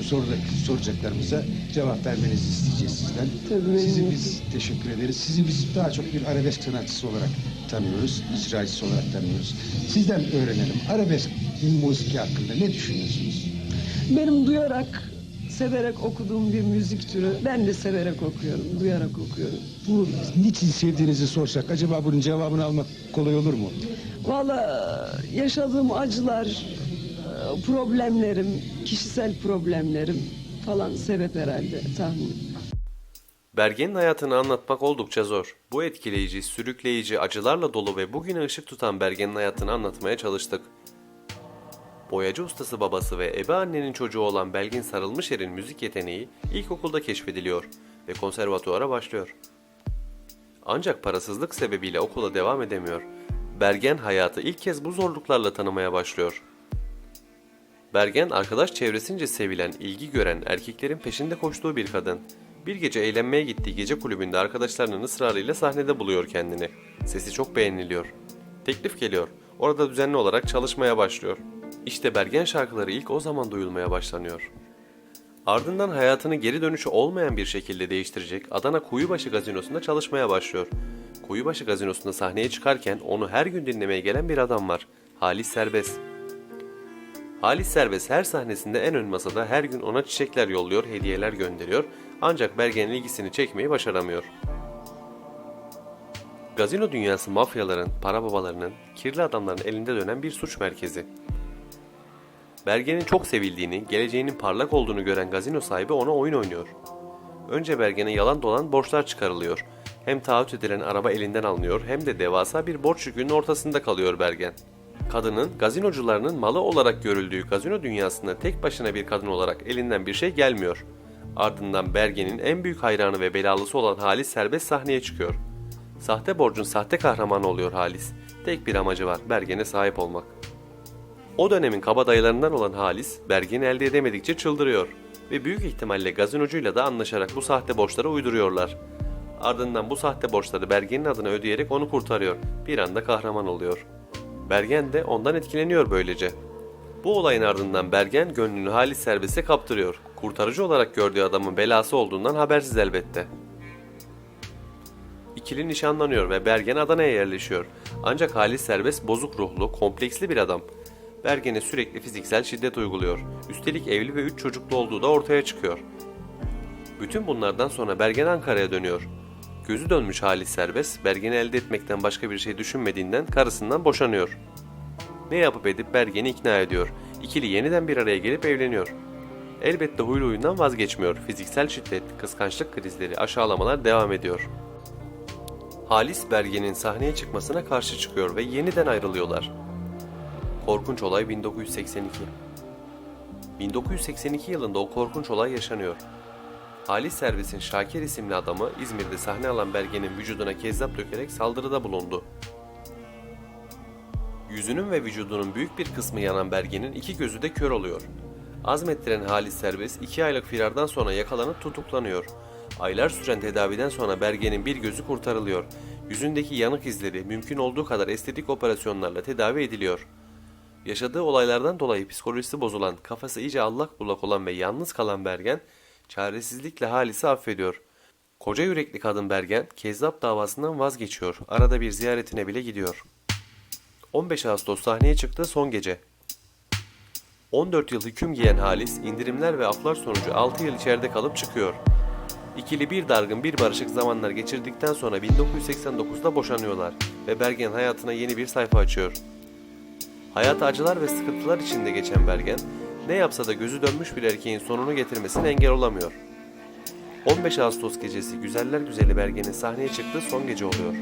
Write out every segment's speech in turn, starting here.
soracak, soracaklarımıza cevap vermenizi isteyeceğiz sizden. Tabii, Sizi biz teşekkür ederiz. Sizi biz daha çok bir arabesk sanatçısı olarak tanıyoruz, icracısı olarak tanıyoruz. Sizden öğrenelim. Arabesk müzik hakkında ne düşünüyorsunuz? Benim duyarak, severek okuduğum bir müzik türü. Ben de severek okuyorum, duyarak okuyorum. Bu niçin sevdiğinizi sorsak acaba bunun cevabını almak kolay olur mu? Valla yaşadığım acılar, problemlerim, kişisel problemlerim falan sebep herhalde tahmin. Bergen'in hayatını anlatmak oldukça zor. Bu etkileyici, sürükleyici, acılarla dolu ve bugüne ışık tutan Bergen'in hayatını anlatmaya çalıştık. Boyacı ustası babası ve ebe annenin çocuğu olan Belgin Sarılmışer'in müzik yeteneği ilkokulda keşfediliyor ve konservatuvara başlıyor. Ancak parasızlık sebebiyle okula devam edemiyor. Bergen hayatı ilk kez bu zorluklarla tanımaya başlıyor. Bergen arkadaş çevresince sevilen, ilgi gören, erkeklerin peşinde koştuğu bir kadın. Bir gece eğlenmeye gittiği gece kulübünde arkadaşlarının ısrarıyla sahnede buluyor kendini. Sesi çok beğeniliyor. Teklif geliyor. Orada düzenli olarak çalışmaya başlıyor. İşte Bergen şarkıları ilk o zaman duyulmaya başlanıyor. Ardından hayatını geri dönüşü olmayan bir şekilde değiştirecek Adana Kuyubaşı Gazinosu'nda çalışmaya başlıyor. Kuyubaşı Gazinosu'nda sahneye çıkarken onu her gün dinlemeye gelen bir adam var. Halis Serbest. Halis Serbest her sahnesinde en ön masada her gün ona çiçekler yolluyor, hediyeler gönderiyor ancak Bergen'in ilgisini çekmeyi başaramıyor. Gazino dünyası mafyaların, para babalarının, kirli adamların elinde dönen bir suç merkezi. Bergen'in çok sevildiğini, geleceğinin parlak olduğunu gören gazino sahibi ona oyun oynuyor. Önce Bergen'e yalan dolan borçlar çıkarılıyor. Hem taahhüt edilen araba elinden alınıyor hem de devasa bir borç yükünün ortasında kalıyor Bergen. Kadının gazinocularının malı olarak görüldüğü gazino dünyasında tek başına bir kadın olarak elinden bir şey gelmiyor. Ardından Bergen'in en büyük hayranı ve belalısı olan Halis serbest sahneye çıkıyor. Sahte borcun sahte kahramanı oluyor Halis. Tek bir amacı var, Bergen'e sahip olmak. O dönemin kabadayılarından olan Halis, Bergen'i elde edemedikçe çıldırıyor ve büyük ihtimalle gazinocuyla da anlaşarak bu sahte borçları uyduruyorlar. Ardından bu sahte borçları Bergen'in adına ödeyerek onu kurtarıyor. Bir anda kahraman oluyor. Bergen de ondan etkileniyor böylece. Bu olayın ardından Bergen gönlünü Halis serbeste kaptırıyor. Kurtarıcı olarak gördüğü adamın belası olduğundan habersiz elbette. İkili nişanlanıyor ve Bergen Adana'ya yerleşiyor. Ancak Halis Serbest bozuk ruhlu, kompleksli bir adam. Bergen'e sürekli fiziksel şiddet uyguluyor. Üstelik evli ve 3 çocuklu olduğu da ortaya çıkıyor. Bütün bunlardan sonra Bergen Ankara'ya dönüyor. Gözü dönmüş Halis Serbest, Bergen'i elde etmekten başka bir şey düşünmediğinden karısından boşanıyor. Ne yapıp edip Bergen'i ikna ediyor. İkili yeniden bir araya gelip evleniyor. Elbette huylu huyundan vazgeçmiyor. Fiziksel şiddet, kıskançlık krizleri, aşağılamalar devam ediyor. Halis Bergen'in sahneye çıkmasına karşı çıkıyor ve yeniden ayrılıyorlar. Korkunç olay 1982. 1982 yılında o korkunç olay yaşanıyor. Halis Servis'in Şakir isimli adamı İzmir'de sahne alan Bergen'in vücuduna kezzap dökerek saldırıda bulundu. Yüzünün ve vücudunun büyük bir kısmı yanan Bergen'in iki gözü de kör oluyor. Azmettiren Halis Serbest iki aylık firardan sonra yakalanıp tutuklanıyor. Aylar süren tedaviden sonra Bergen'in bir gözü kurtarılıyor. Yüzündeki yanık izleri mümkün olduğu kadar estetik operasyonlarla tedavi ediliyor. Yaşadığı olaylardan dolayı psikolojisi bozulan, kafası iyice allak bullak olan ve yalnız kalan Bergen, çaresizlikle Halis'i affediyor. Koca yürekli kadın Bergen, Kezzap davasından vazgeçiyor. Arada bir ziyaretine bile gidiyor. 15 Ağustos sahneye çıktığı son gece. 14 yıl hüküm giyen Halis, indirimler ve aflar sonucu 6 yıl içeride kalıp çıkıyor. İkili bir dargın bir barışık zamanlar geçirdikten sonra 1989'da boşanıyorlar ve Bergen hayatına yeni bir sayfa açıyor. Hayatı acılar ve sıkıntılar içinde geçen Bergen, ne yapsa da gözü dönmüş bir erkeğin sonunu getirmesine engel olamıyor. 15 Ağustos gecesi Güzeller Güzeli Bergen'in sahneye çıktığı son gece oluyor.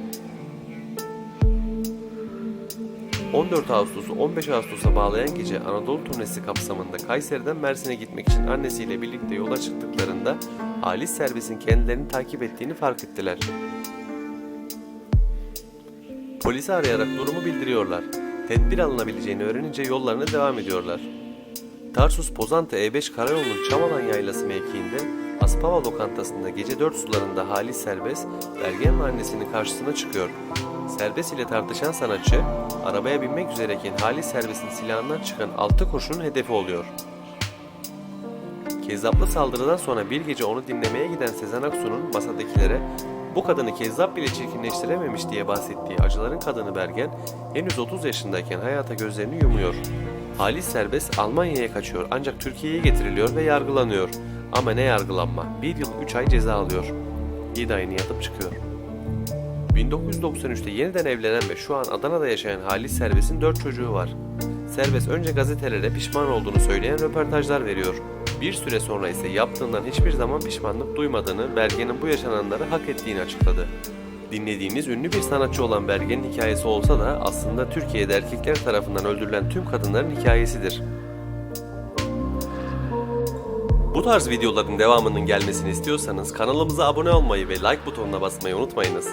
14 Ağustos'u 15 Ağustos'a bağlayan gece Anadolu turnesi kapsamında Kayseri'den Mersin'e gitmek için annesiyle birlikte yola çıktıklarında Halis Servis'in kendilerini takip ettiğini fark ettiler. Polisi arayarak durumu bildiriyorlar. Tedbir alınabileceğini öğrenince yollarına devam ediyorlar. Tarsus Pozantı E5 Karayolu'nun Çamalan Yaylası mevkiinde Aspava lokantasında gece 4 sularında Halis Serbest, Bergen ve annesinin karşısına çıkıyor. Serbest ile tartışan sanatçı, arabaya binmek üzereyken Halis Serbest'in silahından çıkan altı kurşunun hedefi oluyor. Kezzaplı saldırıdan sonra bir gece onu dinlemeye giden Sezen Aksu'nun masadakilere bu kadını kezzap bile çirkinleştirememiş diye bahsettiği acıların kadını Bergen henüz 30 yaşındayken hayata gözlerini yumuyor. Halis serbest Almanya'ya kaçıyor ancak Türkiye'ye getiriliyor ve yargılanıyor. Ama ne yargılanma? Bir yıl 3 ay ceza alıyor. 7 ayını yatıp çıkıyor. 1993'te yeniden evlenen ve şu an Adana'da yaşayan Halis Serbest'in 4 çocuğu var. Serbest önce gazetelere pişman olduğunu söyleyen röportajlar veriyor. Bir süre sonra ise yaptığından hiçbir zaman pişmanlık duymadığını, Bergen'in bu yaşananları hak ettiğini açıkladı. Dinlediğimiz ünlü bir sanatçı olan Bergen'in hikayesi olsa da aslında Türkiye'de erkekler tarafından öldürülen tüm kadınların hikayesidir. Bu tarz videoların devamının gelmesini istiyorsanız kanalımıza abone olmayı ve like butonuna basmayı unutmayınız.